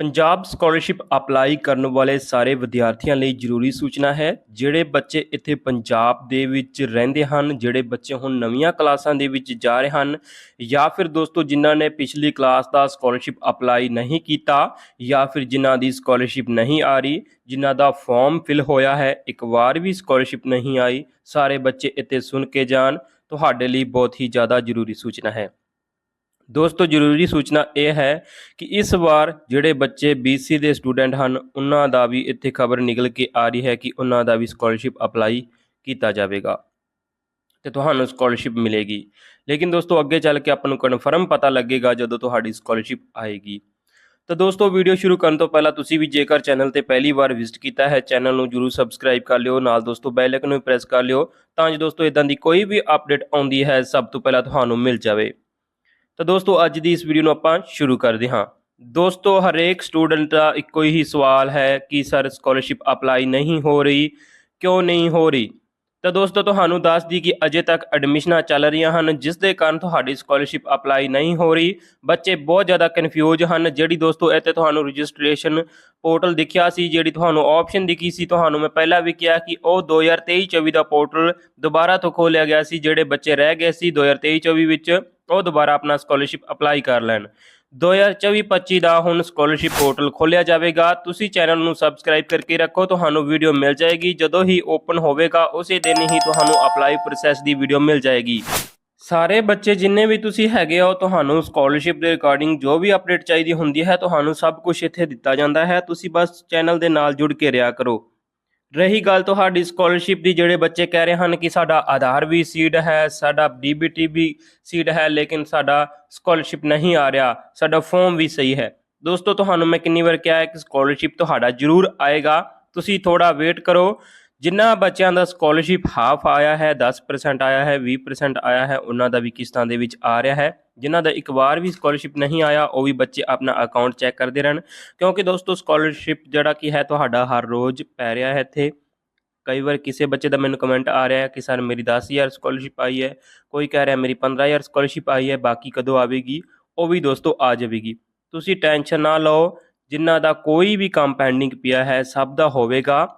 Punjab scholarship apply ਕਰਨ ਵਾਲੇ ਸਾਰੇ ਵਿਦਿਆਰਥੀਆਂ ਲਈ ਜ਼ਰੂਰੀ ਸੂਚਨਾ ਹੈ, ਜਿਹੜੇ ਬੱਚੇ ਇੱਥੇ ਪੰਜਾਬ ਦੇ ਵਿੱਚ ਰਹਿੰਦੇ ਹਨ, ਜਿਹੜੇ ਬੱਚੇ ਹੁਣ ਨਵੀਆਂ ਕਲਾਸਾਂ ਦੇ ਵਿੱਚ ਜਾ ਰਹੇ ਹਨ, ਜਾਂ ਫਿਰ ਦੋਸਤੋ ਜਿਨ੍ਹਾਂ ਨੇ ਪਿਛਲੀ ਕਲਾਸ ਦਾ ਸਕਾਲਰਸ਼ਿਪ ਅਪਲਾਈ ਨਹੀਂ ਕੀਤਾ, ਜਾਂ ਫਿਰ ਜਿਨ੍ਹਾਂ ਦੀ ਸਕਾਲਰਸ਼ਿਪ ਨਹੀਂ ਆ ਰਹੀ, ਜਿਨ੍ਹਾਂ ਦਾ ਫਾਰਮ ਫਿਲ ਹੋਇਆ ਹੈ, ਇੱਕ ਵਾਰ ਵੀ ਸਕਾਲਰਸ਼ਿਪ ਨਹੀਂ ਆਈ, ਸਾਰੇ ਬੱਚੇ ਇੱਥੇ ਸੁਣ ਕੇ ਜਾਣ, ਤੁਹਾਡੇ ਲਈ ਬਹੁਤ ਹੀ ਜ਼ਿਆਦਾ ਜ਼ਰੂਰੀ ਸੂਚਨਾ ਹੈ। ਦੋਸਤੋ, ਜ਼ਰੂਰੀ ਸੂਚਨਾ ਇਹ ਹੈ ਕਿ ਇਸ ਵਾਰ ਜਿਹੜੇ ਬੱਚੇ BC ਦੇ ਸਟੂਡੈਂਟ ਹਨ, ਉਹਨਾਂ ਦਾ ਵੀ ਇੱਥੇ ਖਬਰ ਨਿਕਲ ਕੇ ਆ ਰਹੀ ਹੈ ਕਿ ਉਹਨਾਂ ਦਾ ਵੀ ਸਕਾਲਰਸ਼ਿਪ ਅਪਲਾਈ ਕੀਤਾ ਜਾਵੇਗਾ ਤੇ ਤੁਹਾਨੂੰ ਸਕਾਲਰਸ਼ਿਪ ਮਿਲੇਗੀ। ਲੇਕਿਨ ਦੋਸਤੋ, ਅੱਗੇ ਚੱਲ ਕੇ ਆਪਾਂ ਨੂੰ ਕਨਫਰਮ ਪਤਾ ਲੱਗੇਗਾ ਜਦੋਂ ਤੁਹਾਡੀ ਸਕਾਲਰਸ਼ਿਪ ਆਏਗੀ। ਤਾਂ ਦੋਸਤੋ ਵੀਡੀਓ ਸ਼ੁਰੂ ਕਰਨ ਤੋਂ ਪਹਿਲਾਂ ਤੁਸੀਂ ਵੀ ਜੇਕਰ ਚੈਨਲ ਤੇ ਪਹਿਲੀ ਵਾਰ ਵਿਜ਼ਿਟ ਕੀਤਾ ਹੈ ਚੈਨਲ ਨੂੰ ਜਰੂਰ ਸਬਸਕ੍ਰਾਈਬ ਕਰ ਲਿਓ, ਨਾਲ ਦੋਸਤੋ ਬੈਲ ਆਈਕਨ ਨੂੰ ਪ੍ਰੈਸ ਕਰ ਲਿਓ, ਤਾਂ ਜੋ ਦੋਸਤੋ ਇਦਾਂ ਦੀ ਕੋਈ ਵੀ ਅਪਡੇਟ ਆਉਂਦੀ ਹੈ, ਸਭ ਤੋਂ ਪਹਿਲਾਂ ਤੁਹਾਨੂੰ ਮਿਲ ਜਾਵੇ। ਤਾਂ ਦੋਸਤੋ, ਅੱਜ ਦੀ ਇਸ ਵੀਡੀਓ ਨੂੰ ਆਪਾਂ ਸ਼ੁਰੂ ਕਰਦੇ ਹਾਂ। ਦੋਸਤੋ, ਹਰੇਕ ਸਟੂਡੈਂਟ ਦਾ ਇੱਕੋ ਹੀ ਸਵਾਲ ਹੈ ਕਿ, ਸਰ ਸਕਾਲਰਸ਼ਿਪ ਅਪਲਾਈ ਨਹੀਂ ਹੋ ਰਹੀ? ਕਿਉਂ ਨਹੀਂ ਹੋ ਰਹੀ? ਤਾਂ ਦੋਸਤੋ, ਤੁਹਾਨੂੰ ਦੱਸ ਦੀ ਕਿ ਅਜੇ ਤੱਕ ਐਡਮਿਸ਼ਨਾਂ ਚੱਲ ਰਹੀਆਂ ਹਨ, ਜਿਸ ਦੇ ਕਾਰਨ ਤੁਹਾਡੀ ਸਕਾਲਰਸ਼ਿਪ ਅਪਲਾਈ ਨਹੀਂ ਹੋ ਰਹੀ। ਬੱਚੇ ਬਹੁਤ ਜ਼ਿਆਦਾ ਕਨਫਿਊਜ਼ ਹਨ। ਜਿਹੜੀ ਦੋਸਤੋ, ਇੱਥੇ ਤੁਹਾਨੂੰ ਰਜਿਸਟ੍ਰੇਸ਼ਨ ਪੋਰਟਲ ਦਿਖਿਆ ਸੀ, ਜਿਹੜੀ ਤੁਹਾਨੂੰ ਆਪਸ਼ਨ ਦਿਖੀ ਸੀ, ਤੁਹਾਨੂੰ ਮੈਂ ਪਹਿਲਾਂ ਵੀ ਕਿਹਾ ਕਿ ਉਹ 2023-24 ਦਾ ਪੋਰਟਲ ਦੁਬਾਰਾ ਤੋਂ ਖੋਲਿਆ ਗਿਆ ਸੀ, ਜਿਹੜੇ ਬੱਚੇ ਰਹਿ ਗਏ ਸੀ 2023-24 ਵਿੱਚ। ਉਹ ਦੁਬਾਰਾ ਆਪਣਾ ਸਕਾਲਰਸ਼ਿਪ ਅਪਲਾਈ ਕਰ ਲੈਣ। 2024-25 ਦਾ ਹੁਣ ਸਕਾਲਰਸ਼ਿਪ ਪੋਰਟਲ ਖੋਲਿਆ ਜਾਵੇਗਾ। ਤੁਸੀਂ ਚੈਨਲ ਨੂੰ ਸਬਸਕ੍ਰਾਈਬ ਕਰਕੇ ਰੱਖੋ, ਤੁਹਾਨੂੰ ਵੀਡੀਓ ਮਿਲ ਜਾਏਗੀ। ਜਦੋਂ ਹੀ ਓਪਨ ਹੋਵੇਗਾ, ਉਸੇ ਦਿਨ ਹੀ ਤੁਹਾਨੂੰ ਅਪਲਾਈ ਪ੍ਰੋਸੈਸ ਦੀ ਵੀਡੀਓ ਮਿਲ ਜਾਏਗੀ। ਸਾਰੇ ਬੱਚੇ ਜਿੰਨੇ ਵੀ ਤੁਸੀਂ ਹੈਗੇ ਹੋ, ਤੁਹਾਨੂੰ ਸਕਾਲਰਸ਼ਿਪ ਦੇ ਰਿਗਾਰਡਿੰਗ ਜੋ ਵੀ ਅਪਡੇਟ ਚਾਹੀਦੀ ਹੁੰਦੀ ਹੈ, ਤੁਹਾਨੂੰ ਸਭ ਕੁਝ ਇੱਥੇ ਦਿੱਤਾ ਜਾਂਦਾ ਹੈ। ਤੁਸੀਂ ਬਸ ਚੈਨਲ ਦੇ ਨਾਲ ਜੁੜ ਕੇ ਰਿਹਾ ਕਰੋ। ਰਹੀ ਗੱਲ ਤੁਹਾਡੀ ਸਕਾਲਰਸ਼ਿਪ ਦੀ, ਜਿਹੜੇ ਬੱਚੇ ਕਹਿ ਰਹੇ ਹਨ ਕਿ ਸਾਡਾ ਆਧਾਰ ਵੀ ਸੀਡ ਹੈ, ਸਾਡਾ ਡੀਬੀਟੀ ਵੀ ਸੀਡ ਹੈ, ਲੇਕਿਨ ਸਾਡਾ ਸਕਾਲਰਸ਼ਿਪ ਨਹੀਂ ਆ ਰਿਹਾ, ਸਾਡਾ ਫਾਰਮ ਵੀ ਸਹੀ ਹੈ। ਦੋਸਤੋ, ਤੁਹਾਨੂੰ ਮੈਂ ਕਿੰਨੀ ਵਾਰ ਕਿਹਾ ਹੈ ਕਿ ਸਕਾਲਰਸ਼ਿਪ ਤੁਹਾਡਾ ਜ਼ਰੂਰ ਆਏਗਾ। ਤੁਸੀਂ ਥੋੜਾ ਵੇਟ ਕਰੋ। ਜਿਨ੍ਹਾਂ ਬੱਚਿਆਂ ਦਾ ਸਕਾਲਰਸ਼ਿਪ ਹਾਫ ਆਇਆ ਹੈ 10% ਆਇਆ ਹੈ 20% ਆਇਆ ਹੈ, ਉਹਨਾਂ ਦਾ ਵੀ ਕਿਸ਼ਤਾਂ ਦੇ ਵਿੱਚ ਆ ਰਿਹਾ ਹੈ। ਜਿਨ੍ਹਾਂ ਦਾ ਇੱਕ ਵਾਰ ਵੀ ਸਕਾਲਰਸ਼ਿਪ ਨਹੀਂ ਆਇਆ, ਉਹ ਵੀ ਬੱਚੇ ਆਪਣਾ ਅਕਾਊਂਟ ਚੈੱਕ ਕਰਦੇ ਰਹਿਣ। ਕਿਉਂਕਿ ਦੋਸਤੋ ਸਕਾਲਰਸ਼ਿਪ ਜਿਹੜਾ ਕੀ ਹੈ ਤੁਹਾਡਾ ਹਰ ਰੋਜ਼ ਪੈ ਰਿਹਾ ਹੈ ਇੱਥੇ। ਕਈ ਵਾਰ ਕਿਸੇ ਬੱਚੇ ਦਾ ਮੈਨੂੰ ਕਮੈਂਟ ਆ ਰਿਹਾ ਹੈ ਕਿ, ਸਰ, ਮੇਰੀ 10000 ਸਕਾਲਰਸ਼ਿਪ ਆਈ ਹੈ। ਕੋਈ ਕਹਿ ਰਿਹਾ, ਮੇਰੀ 15000 ਸਕਾਲਰਸ਼ਿਪ ਆਈ ਹੈ, ਬਾਕੀ ਕਦੋਂ ਆਵੇਗੀ? ਉਹ ਵੀ ਦੋਸਤੋ ਆ ਜਾਵੇਗੀ। ਤੁਸੀਂ ਟੈਨਸ਼ਨ ਨਾ ਲਓ, ਜਿਨ੍ਹਾਂ ਦਾ ਕੋਈ ਵੀ ਕੰਮ ਪੈਂਡਿੰਗ ਪਿਆ ਹੈ, ਸਭ ਦਾ ਹੋਵੇਗਾ।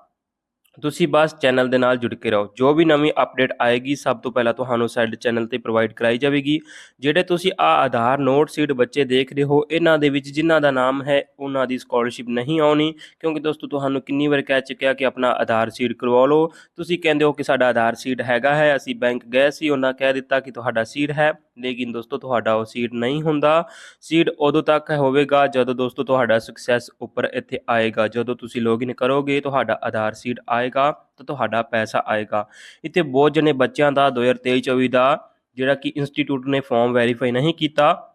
ਤੁਸੀਂ ਬਸ ਚੈਨਲ ਦੇ ਨਾਲ ਜੁੜ ਕੇ ਰਹੋ। ਜੋ ਵੀ ਨਵੀਂ ਅਪਡੇਟ ਆਏਗੀ, ਸਭ ਤੋਂ ਪਹਿਲਾਂ ਤੁਹਾਨੂੰ ਸਾਡੇ ਚੈਨਲ ਤੇ ਪ੍ਰੋਵਾਈਡ ਕਰਾਈ ਜਾਵੇਗੀ। ਜਿਹੜੇ ਤੁਸੀਂ ਆ ਆਧਾਰ ਨੋਟ ਸੀਟ ਬੱਚੇ ਦੇਖ ਰਹੇ ਹੋ, ਇਹਨਾਂ ਦੇ ਵਿੱਚ ਜਿਨ੍ਹਾਂ ਦਾ ਨਾਮ ਹੈ, ਉਹਨਾਂ ਦੀ ਸਕਾਲਰਸ਼ਿਪ ਨਹੀਂ ਆਉਣੀ। ਕਿਉਂਕਿ ਦੋਸਤੋ, ਤੁਹਾਨੂੰ ਕਿੰਨੀ ਵਾਰ ਕਹਿ ਚੁੱਕਿਆ ਕਿ ਆਪਣਾ ਆਧਾਰ ਸੀਟ ਕਰਵਾ ਲਓ। ਤੁਸੀਂ ਕਹਿੰਦੇ ਹੋ ਕਿ ਸਾਡਾ ਆਧਾਰ ਸੀਟ ਹੈਗਾ ਹੈ, ਅਸੀਂ ਬੈਂਕ ਗਏ ਸੀ, ਉਹਨਾਂ ਕਹਿ ਦਿੱਤਾ ਕਿ ਤੁਹਾਡਾ ਸੀਟ ਹੈ, ਲੇਕਿਨ ਦੋਸਤੋ, ਤੁਹਾਡਾ ਉਹ ਸੀਟ ਨਹੀਂ ਹੁੰਦਾ। ਸੀਟ ਉਦੋਂ ਤੱਕ ਹੋਵੇਗਾ ਜਦੋਂ ਦੋਸਤੋ, ਤੁਹਾਡਾ ਸਕਸੈਸ ਉੱਪਰ ਇੱਥੇ ਆਏਗਾ। ਜਦੋਂ ਤੁਸੀਂ ਲੌਗਇਨ ਕਰੋਗੇ, ਤੁਹਾਡਾ ਆਧਾਰ ਸੀਟ ਆਏ ਆਏਗਾ ਤਾਂ ਤੁਹਾਡਾ ਪੈਸਾ ਆਏਗਾ। ਇੱਥੇ ਬਹੁਤ ਜਣੇ ਬੱਚਿਆਂ ਦਾ 2023-24 ਦਾ ਜਿਹੜਾ ਕਿ ਇੰਸਟੀਚਿਊਟ ਨੇ ਫਾਰਮ ਵੈਰੀਫਾਈ ਨਹੀਂ ਕੀਤਾ।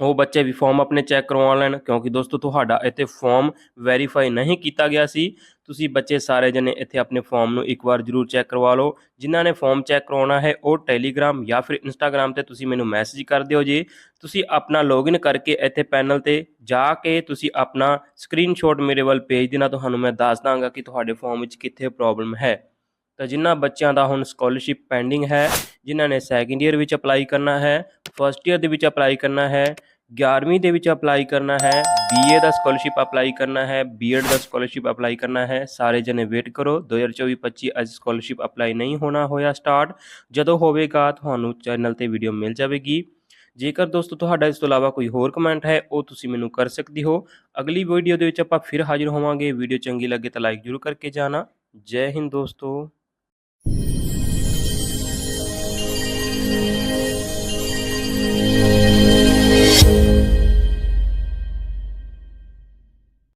ਉਹ ਬੱਚੇ ਵੀ ਫਾਰਮ ਆਪਣੇ ਚੈੱਕ ਕਰਵਾ ਲੈਣ, ਕਿਉਂਕਿ ਦੋਸਤੋ ਤੁਹਾਡਾ ਇੱਥੇ ਫਾਰਮ ਵੈਰੀਫਾਈ ਨਹੀਂ ਕੀਤਾ ਗਿਆ ਸੀ। ਤੁਸੀਂ ਬੱਚੇ ਸਾਰੇ ਜਣੇ ਇੱਥੇ ਆਪਣੇ ਫਾਰਮ ਨੂੰ ਇੱਕ ਵਾਰ ਜ਼ਰੂਰ ਚੈੱਕ ਕਰਵਾ ਲਓ। ਜਿਨ੍ਹਾਂ ਨੇ ਫਾਰਮ ਚੈੱਕ ਕਰਵਾਉਣਾ ਹੈ, ਉਹ ਟੈਲੀਗ੍ਰਾਮ ਜਾਂ ਫਿਰ ਇੰਸਟਾਗ੍ਰਾਮ ਤੇ ਤੁਸੀਂ ਮੈਨੂੰ ਮੈਸੇਜ ਕਰ ਦਿਓ ਜੀ। ਤੁਸੀਂ ਆਪਣਾ ਲੌਗਇਨ ਕਰਕੇ ਇੱਥੇ ਪੈਨਲ ਤੇ ਜਾ ਕੇ ਤੁਸੀਂ ਆਪਣਾ ਸਕਰੀਨਸ਼ਾਟ ਮੇਰੇ ਵੱਲ ਭੇਜ ਦੇਣਾ। ਤੁਹਾਨੂੰ ਮੈਂ ਦੱਸ ਦਾਂਗਾ ਕਿ ਤੁਹਾਡੇ ਫਾਰਮ ਵਿੱਚ ਕਿੱਥੇ ਪ੍ਰੋਬਲਮ ਹੈ। ਤਾਂ ਜਿਨ੍ਹਾਂ ਬੱਚਿਆਂ ਦਾ ਹੁਣ ਸਕਾਲਰਸ਼ਿਪ ਪੈਂਡਿੰਗ ਹੈ, ਜਿਨ੍ਹਾਂ ਨੇ ਸੈਕੰਡ ਈਅਰ ਵਿੱਚ ਅਪਲਾਈ ਕਰਨਾ ਹੈ ਫਸਟ ਈਅਰ ਦੇ ਵਿੱਚ ਅਪਲਾਈ ਕਰਨਾ ਹੈ 11ਵੀਂ ਦੇ ਵਿੱਚ ਅਪਲਾਈ ਕਰਨਾ ਹੈ ਬੀਏ ਦਾ ਸਕਾਲਰਸ਼ਿਪ ਅਪਲਾਈ ਕਰਨਾ ਹੈ ਬੀਐਡ ਦਾ ਸਕਾਲਰਸ਼ਿਪ ਅਪਲਾਈ ਕਰਨਾ ਹੈ, ਸਾਰੇ ਜਣੇ ਵੇਟ ਕਰੋ 2024-25 ਅੱਜ ਸਕਾਲਰਸ਼ਿਪ ਅਪਲਾਈ ਨਹੀਂ ਹੋਣਾ ਹੋਇਆ ਸਟਾਰਟ ਜਦੋਂ ਹੋਵੇਗਾ ਤੁਹਾਨੂੰ ਚੈਨਲ ਤੇ ਵੀਡੀਓ ਮਿਲ ਜਾਵੇਗੀ। ਜੇਕਰ ਦੋਸਤੋ ਤੁਹਾਡਾ ਇਸ ਤੋਂ ਇਲਾਵਾ ਕੋਈ ਹੋਰ ਕਮੈਂਟ ਹੈ, ਉਹ ਤੁਸੀਂ ਮੈਨੂੰ ਕਰ ਸਕਦੇ ਹੋ। ਅਗਲੀ ਵੀਡੀਓ ਦੇ ਵਿੱਚ ਆਪਾਂ ਫਿਰ ਹਾਜ਼ਰ ਹੋਵਾਂਗੇ। ਵੀਡੀਓ ਚੰਗੀ ਲੱਗੇ ਤਾਂ ਲਾਈਕ ਜ਼ਰੂਰ ਕਰਕੇ ਜਾਣਾ। ਜੈ ਹਿੰਦ ਦੋਸਤੋ।